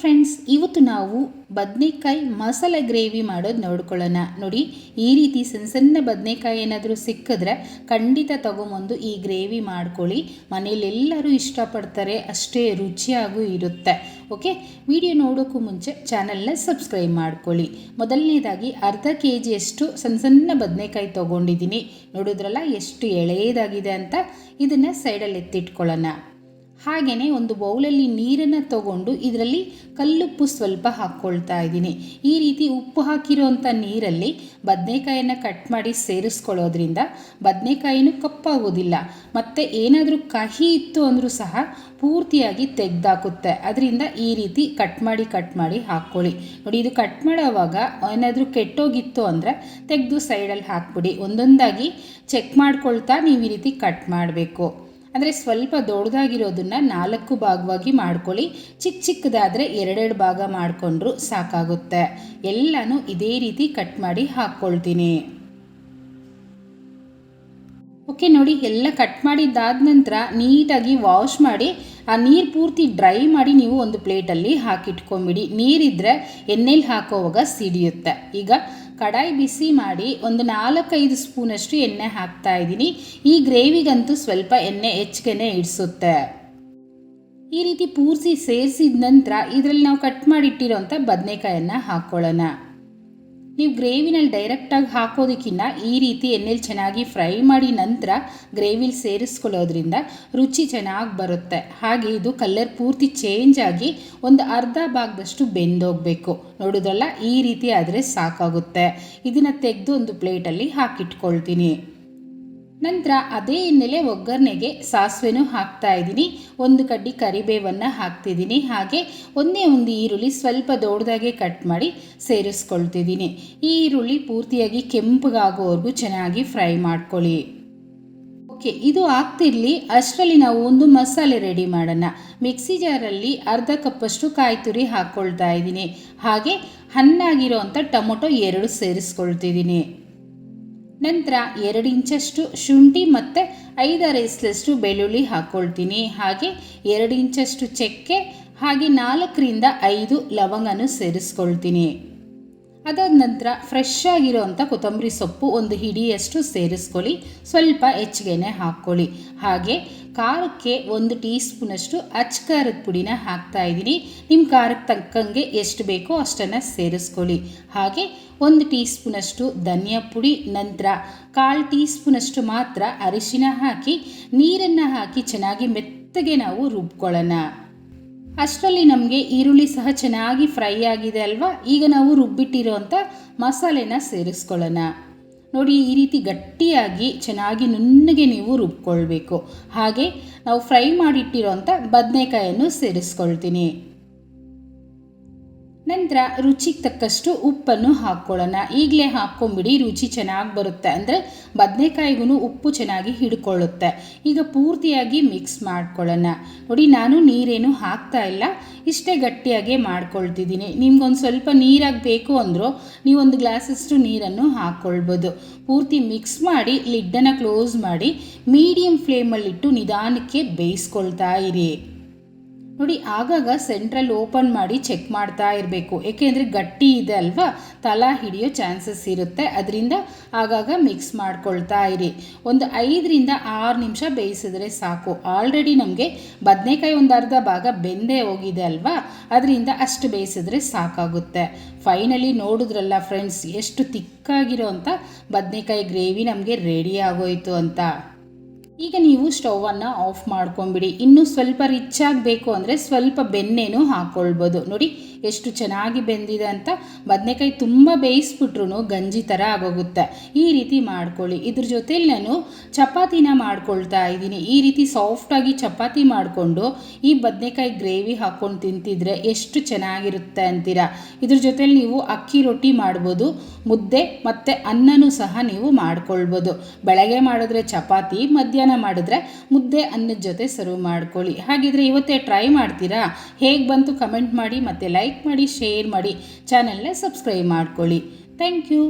Friends ಇವತ್ತು ನಾವು ಬದನೆಕಾಯಿ ಮಸಾಲೆ ಗ್ರೇವಿ ಮಾಡೋದು ನೋಡ್ಕೊಳ್ಳೋಣ. ನೋಡಿ, ಈ ರೀತಿ ಸಣ್ಣ ಸಣ್ಣ ಬದನೆಕಾಯಿ ಏನಾದರೂ ಸಿಕ್ಕಿದ್ರೆ ಖಂಡಿತ ತಗೊಂಬಂದು ಈ ಗ್ರೇವಿ ಮಾಡ್ಕೊಳ್ಳಿ. ಮನೆಯಲ್ಲೆಲ್ಲರೂ ಇಷ್ಟಪಡ್ತಾರೆ, ಅಷ್ಟೇ ರುಚಿಯಾಗೂ ಇರುತ್ತೆ. ಓಕೆ? ವಿಡಿಯೋ ನೋಡೋಕ್ಕೂ ಮುಂಚೆ ಚಾನಲ್ನ ಸಬ್ಸ್ಕ್ರೈಬ್ ಮಾಡ್ಕೊಳ್ಳಿ. ಮೊದಲನೇದಾಗಿ, ಅರ್ಧ ಕೆ ಜಿಯಷ್ಟು ಸಣ್ಣ ಸಣ್ಣ ಬದನೆಕಾಯಿ ತೊಗೊಂಡಿದ್ದೀನಿ. ನೋಡಿದ್ರಲ್ಲ, ಎಷ್ಟು ಎಳೆಯದಾಗಿದೆ ಅಂತ? ಇದನ್ನು ಸೈಡಲ್ಲಿ ಎತ್ತಿಟ್ಕೊಳ್ಳೋಣ. ಹಾಗೆಯೇ ಒಂದು ಬೌಲಲ್ಲಿ ನೀರನ್ನು ತಗೊಂಡು ಇದರಲ್ಲಿ ಕಲ್ಲುಪ್ಪು ಸ್ವಲ್ಪ ಹಾಕ್ಕೊಳ್ತಾ ಇದ್ದೀನಿ. ಈ ರೀತಿ ಉಪ್ಪು ಹಾಕಿರೋಂಥ ನೀರಲ್ಲಿ ಬದನೆಕಾಯನ್ನು ಕಟ್ ಮಾಡಿ ಸೇರಿಸ್ಕೊಳ್ಳೋದ್ರಿಂದ ಬದನೆಕಾಯಿನೂ ಕಪ್ಪಾಗೋದಿಲ್ಲ. ಮತ್ತು ಏನಾದರೂ ಕಹಿ ಇತ್ತು ಅಂದರೂ ಸಹ ಪೂರ್ತಿಯಾಗಿ ತೆಗ್ದಾಕುತ್ತೆ. ಅದರಿಂದ ಈ ರೀತಿ ಕಟ್ ಮಾಡಿ ಕಟ್ ಮಾಡಿ ಹಾಕ್ಕೊಳ್ಳಿ. ನೋಡಿ, ಇದು ಕಟ್ ಮಾಡೋವಾಗ ಏನಾದರೂ ಕೆಟ್ಟೋಗಿತ್ತು ಅಂದರೆ ತೆಗೆದು ಸೈಡಲ್ಲಿ ಹಾಕ್ಬಿಡಿ. ಒಂದೊಂದಾಗಿ ಚೆಕ್ ಮಾಡ್ಕೊಳ್ತಾ ನೀವು ಈ ರೀತಿ ಕಟ್ ಮಾಡಬೇಕು. ಅಂದರೆ ಸ್ವಲ್ಪ ದೊಡ್ಡದಾಗಿರೋದನ್ನು ನಾಲ್ಕು ಭಾಗವಾಗಿ ಮಾಡ್ಕೊಳ್ಳಿ. ಚಿಕ್ಕ ಚಿಕ್ಕದಾದರೆ ಎರಡೆರಡು ಭಾಗ ಮಾಡಿಕೊಂಡ್ರು ಸಾಕಾಗುತ್ತೆ. ಎಲ್ಲನೂ ಇದೇ ರೀತಿ ಕಟ್ ಮಾಡಿ ಹಾಕ್ಕೊಳ್ತೀನಿ. ಓಕೆ, ನೋಡಿ, ಎಲ್ಲ ಕಟ್ ಮಾಡಿದ್ದಾದ ನಂತರ ನೀಟಾಗಿ ವಾಶ್ ಮಾಡಿ, ಆ ನೀರು ಪೂರ್ತಿ ಡ್ರೈ ಮಾಡಿ ನೀವು ಒಂದು ಪ್ಲೇಟಲ್ಲಿ ಹಾಕಿಟ್ಕೊಂಬಿಡಿ. ನೀರಿದ್ದರೆ ಎಣ್ಣೆಲಿ ಹಾಕೋವಾಗ ಸಿಡಿಯುತ್ತೆ. ಈಗ ಕಡಾಯಿ ಬಿಸಿ ಮಾಡಿ ಒಂದು ನಾಲ್ಕೈದು ಸ್ಪೂನಷ್ಟು ಎಣ್ಣೆ ಹಾಕ್ತಾ ಇದ್ದೀನಿ. ಈ ಗ್ರೇವಿಗಂತೂ ಸ್ವಲ್ಪ ಎಣ್ಣೆ ಹೆಚ್ಚಿಗೆನೆ ಇಡಿಸುತ್ತೆ. ಈ ರೀತಿ ಪೂರ್ಸಿ ಸೇರಿಸಿದ ನಂತರ ಇದರಲ್ಲಿ ನಾವು ಕಟ್ ಮಾಡಿಟ್ಟಿರೋಂಥ ಬದನೆಕಾಯನ್ನು ಹಾಕ್ಕೊಳ್ಳೋಣ. ನೀವು ಗ್ರೇವಿನಲ್ಲಿ ಡೈರೆಕ್ಟಾಗಿ ಹಾಕೋದಕ್ಕಿಂತ ಈ ರೀತಿ ಎಣ್ಣೆಲಿ ಚೆನ್ನಾಗಿ ಫ್ರೈ ಮಾಡಿ ನಂತರ ಗ್ರೇವಿಲಿ ಸೇರಿಸ್ಕೊಳ್ಳೋದ್ರಿಂದ ರುಚಿ ಚೆನ್ನಾಗಿ ಬರುತ್ತೆ. ಹಾಗೆ ಇದು ಕಲ್ಲರ್ ಪೂರ್ತಿ ಚೇಂಜ್ ಆಗಿ ಒಂದು ಅರ್ಧ ಭಾಗದಷ್ಟು ಬೆಂದೋಗಬೇಕು. ನೋಡೋದಲ್ಲ, ಈ ರೀತಿ ಆದರೆ ಸಾಕಾಗುತ್ತೆ. ಇದನ್ನು ತೆಗೆದು ಒಂದು ಪ್ಲೇಟಲ್ಲಿ ಹಾಕಿಟ್ಕೊಳ್ತೀನಿ. ನಂತರ ಅದೇ ಹಿನ್ನೆಲೆ ಒಗ್ಗರಣೆಗೆ ಸಾಸಿವೆನೂ ಹಾಕ್ತಾ ಇದ್ದೀನಿ. ಒಂದು ಕಡ್ಡಿ ಕರಿಬೇವನ್ನು ಹಾಕ್ತಿದ್ದೀನಿ. ಹಾಗೆ ಒಂದೇ ಒಂದು ಈರುಳ್ಳಿ ಸ್ವಲ್ಪ ದೊಡ್ಡದಾಗೆ ಕಟ್ ಮಾಡಿ ಸೇರಿಸ್ಕೊಳ್ತಿದ್ದೀನಿ. ಈ ಈರುಳ್ಳಿ ಪೂರ್ತಿಯಾಗಿ ಕೆಂಪಗಾಗೋವರೆಗೂ ಚೆನ್ನಾಗಿ ಫ್ರೈ ಮಾಡ್ಕೊಳ್ಳಿ. ಓಕೆ, ಇದು ಆಗ್ತಿರಲಿ. ಅಷ್ಟರಲ್ಲಿ ನಾವು ಒಂದು ಮಸಾಲೆ ರೆಡಿ ಮಾಡೋಣ. ಮಿಕ್ಸಿ ಜಾರಲ್ಲಿ ಅರ್ಧ ಕಪ್ಪಷ್ಟು ಕಾಯಿ ತುರಿ ಹಾಕ್ಕೊಳ್ತಾ ಇದ್ದೀನಿ. ಹಾಗೆ ಹಣ್ಣಾಗಿರೋ ಅಂಥ ಟೊಮೊಟೊ ಎರಡು ಸೇರಿಸ್ಕೊಳ್ತಿದ್ದೀನಿ. ನಂತರ ಎರಡು ಇಂಚಷ್ಟು ಶುಂಠಿ ಮತ್ತು ಐದಾರು ರೈಸ್ಲಷ್ಟು ಬೆಳ್ಳುಳ್ಳಿ ಹಾಕ್ಕೊಳ್ತೀನಿ ಹಾಗೆ ಎರಡು ಇಂಚಷ್ಟು ಚಕ್ಕೆ, ಹಾಗೆ ನಾಲ್ಕರಿಂದ ಐದು ಲವಂಗನೂ ಸೇರಿಸ್ಕೊಳ್ತೀನಿ. ಅದಾದ ನಂತರ ಫ್ರೆಶ್ ಆಗಿರೋವಂಥ ಕೊತ್ತಂಬರಿ ಸೊಪ್ಪು ಒಂದು ಹಿಡಿಯಷ್ಟು ಸೇರಿಸ್ಕೊಳ್ಳಿ. ಸ್ವಲ್ಪ ಹೆಚ್ಚಿಗೆನೆ ಹಾಕ್ಕೊಳ್ಳಿ. ಹಾಗೆ ಖಾರಕ್ಕೆ ಒಂದು ಟೀ ಸ್ಪೂನಷ್ಟು ಅಚ್ಚ ಖಾರದ ಪುಡಿನ ಹಾಕ್ತಾ ಇದ್ದೀನಿ. ನಿಮ್ಮ ಖಾರಕ್ಕೆ ತಕ್ಕಂಗೆ ಎಷ್ಟು ಬೇಕೋ ಅಷ್ಟನ್ನು ಸೇರಿಸ್ಕೊಳ್ಳಿ. ಹಾಗೆ ಒಂದು ಟೀ ಸ್ಪೂನಷ್ಟು ಧನಿಯಾ ಪುಡಿ, ನಂತರ ಕಾಲು ಟೀ ಸ್ಪೂನಷ್ಟು ಮಾತ್ರ ಅರಿಶಿನ ಹಾಕಿ, ನೀರನ್ನು ಹಾಕಿ ಚೆನ್ನಾಗಿ ಮೆತ್ತಗೆ ನಾವು ರುಬ್ಕೊಳ್ಳೋಣ. ಅಷ್ಟರಲ್ಲಿ ನಮಗೆ ಈರುಳ್ಳಿ ಸಹ ಚೆನ್ನಾಗಿ ಫ್ರೈ ಆಗಿದೆ ಅಲ್ವಾ? ಈಗ ನಾವು ರುಬ್ಬಿಟ್ಟಿರೋಂಥ ಮಸಾಲೆನ ಸೇರಿಸ್ಕೊಳ್ಳೋಣ. ನೋಡಿ, ಈ ರೀತಿ ಗಟ್ಟಿಯಾಗಿ ಚೆನ್ನಾಗಿ ನುಣ್ಣಗೆ ನೀವು ರುಬ್ಕೊಳ್ಬೇಕು. ಹಾಗೆ ನಾವು ಫ್ರೈ ಮಾಡಿಟ್ಟಿರೋಂಥ ಬದನೆಕಾಯನ್ನು ಸೇರಿಸ್ಕೊಳ್ತೀನಿ. ನಂತರ ರುಚಿಗೆ ತಕ್ಕಷ್ಟು ಉಪ್ಪನ್ನು ಹಾಕ್ಕೊಳ್ಳೋಣ. ಈಗಲೇ ಹಾಕ್ಕೊಂಬಿಡಿ, ರುಚಿ ಚೆನ್ನಾಗಿ ಬರುತ್ತೆ. ಅಂದರೆ ಬದನೆಕಾಯಿಗೂ ಉಪ್ಪು ಚೆನ್ನಾಗಿ ಹಿಡ್ಕೊಳ್ಳುತ್ತೆ. ಈಗ ಪೂರ್ತಿಯಾಗಿ ಮಿಕ್ಸ್ ಮಾಡ್ಕೊಳ್ಳೋಣ. ನೋಡಿ, ನಾನು ನೀರೇನು ಹಾಕ್ತಾ ಇಲ್ಲ. ಇಷ್ಟೇ ಗಟ್ಟಿಯಾಗಿ ಮಾಡ್ಕೊಳ್ತಿದ್ದೀನಿ. ನಿಮ್ಗೊಂದು ಸ್ವಲ್ಪ ನೀರಾಗಿ ಬೇಕು ಅಂದರೂ ನೀವೊಂದು ಗ್ಲಾಸಷ್ಟು ನೀರನ್ನು ಹಾಕ್ಕೊಳ್ಬೋದು. ಪೂರ್ತಿ ಮಿಕ್ಸ್ ಮಾಡಿ, ಲಿಡ್ಡನ್ನು ಕ್ಲೋಸ್ ಮಾಡಿ ಮೀಡಿಯಮ್ ಫ್ಲೇಮಲ್ಲಿಟ್ಟು ನಿಧಾನಕ್ಕೆ ಬೇಯಿಸ್ಕೊಳ್ತಾ ಇರಿ. ನೋಡಿ, ಆಗಾಗ ಸೆಂಟ್ರಲ್ ಓಪನ್ ಮಾಡಿ ಚೆಕ್ ಮಾಡ್ತಾ ಇರಬೇಕು. ಏಕೆಂದರೆ ಗಟ್ಟಿ ಇದೆ ಅಲ್ವಾ? ತಲಾ ಹಿಡಿಯೋ ಚಾನ್ಸಸ್ ಇರುತ್ತೆ. ಅದರಿಂದ ಆಗಾಗ ಮಿಕ್ಸ್ ಮಾಡ್ಕೊಳ್ತಾ ಇರಿ. ಒಂದು ಐದರಿಂದ ಆರು ನಿಮಿಷ ಬೇಯಿಸಿದ್ರೆ ಸಾಕು. ಆಲ್ರೆಡಿ ನಮಗೆ ಬದನೆಕಾಯಿ ಒಂದು ಅರ್ಧ ಭಾಗ ಬೆಂದೇ ಹೋಗಿದೆ ಅಲ್ವಾ? ಅದರಿಂದ ಅಷ್ಟು ಬೇಯಿಸಿದ್ರೆ ಸಾಕಾಗುತ್ತೆ. ಫೈನಲಿ ನೋಡಿದ್ರಲ್ಲ ಫ್ರೆಂಡ್ಸ್ ಎಷ್ಟು ತಿಕ್ಕಾಗಿರೋ ಅಂಥ ಬದನೆಕಾಯಿ ಗ್ರೇವಿ ನಮಗೆ ರೆಡಿ ಆಗೋಯಿತು ಅಂತ. ಈಗ ನೀವು ಸ್ಟೌವನ್ನು ಆಫ್ ಮಾಡ್ಕೊಂಬಿಡಿ ಇನ್ನೂ ಸ್ವಲ್ಪ ರಿಚ್ ಆಗಬೇಕು ಅಂದರೆ ಸ್ವಲ್ಪ ಬೆಣ್ಣೆನೂ ಹಾಕ್ಕೊಳ್ಬೋದು ನೋಡಿ ಎಷ್ಟು ಚೆನ್ನಾಗಿ ಬೆಂದಿದೆ ಅಂತ ಬದನೆಕಾಯಿ ತುಂಬ ಬೇಯಿಸ್ಬಿಟ್ರು ಗಂಜಿ ಥರ ಆಗೋಗುತ್ತೆ. ಈ ರೀತಿ ಮಾಡ್ಕೊಳ್ಳಿ. ಇದ್ರ ಜೊತೇಲಿ ನಾನು ಚಪಾತಿನ ಮಾಡ್ಕೊಳ್ತಾ ಇದ್ದೀನಿ. ಈ ರೀತಿ ಸಾಫ್ಟಾಗಿ ಚಪಾತಿ ಮಾಡಿಕೊಂಡು ಈ ಬದನೆಕಾಯಿ ಗ್ರೇವಿ ಹಾಕ್ಕೊಂಡು ತಿಂತಿದ್ರೆ ಎಷ್ಟು ಚೆನ್ನಾಗಿರುತ್ತೆ ಅಂತೀರಾ? ಇದ್ರ ಜೊತೆಲಿ ನೀವು ಅಕ್ಕಿ ರೊಟ್ಟಿ ಮಾಡ್ಬೋದು, ಮುದ್ದೆ ಮತ್ತು ಅನ್ನನೂ ಸಹ ನೀವು ಮಾಡ್ಕೊಳ್ಬೋದು. ಬೆಳಗ್ಗೆ ಮಾಡಿದ್ರೆ ಚಪಾತಿ, ಮಧ್ಯಾಹ್ನ ಮಾಡಿದ್ರೆ ಮುದ್ದೆ, ಅನ್ನದ ಜೊತೆ ಸರ್ವ್ ಮಾಡ್ಕೊಳ್ಳಿ. ಹಾಗಿದ್ರೆ ಇವತ್ತೇ ಟ್ರೈ ಮಾಡ್ತೀರಾ? ಹೇಗೆ ಬಂತು ಕಮೆಂಟ್ ಮಾಡಿ ಮತ್ತು ಲೈಕ್ ಮಾಡಿ ಶೇರ್ ಮಾಡಿ ಚಾನಲ್ನ ಸಬ್ಸ್ಕ್ರೈಬ್ ಮಾಡ್ಕೊಳ್ಳಿ. Thank you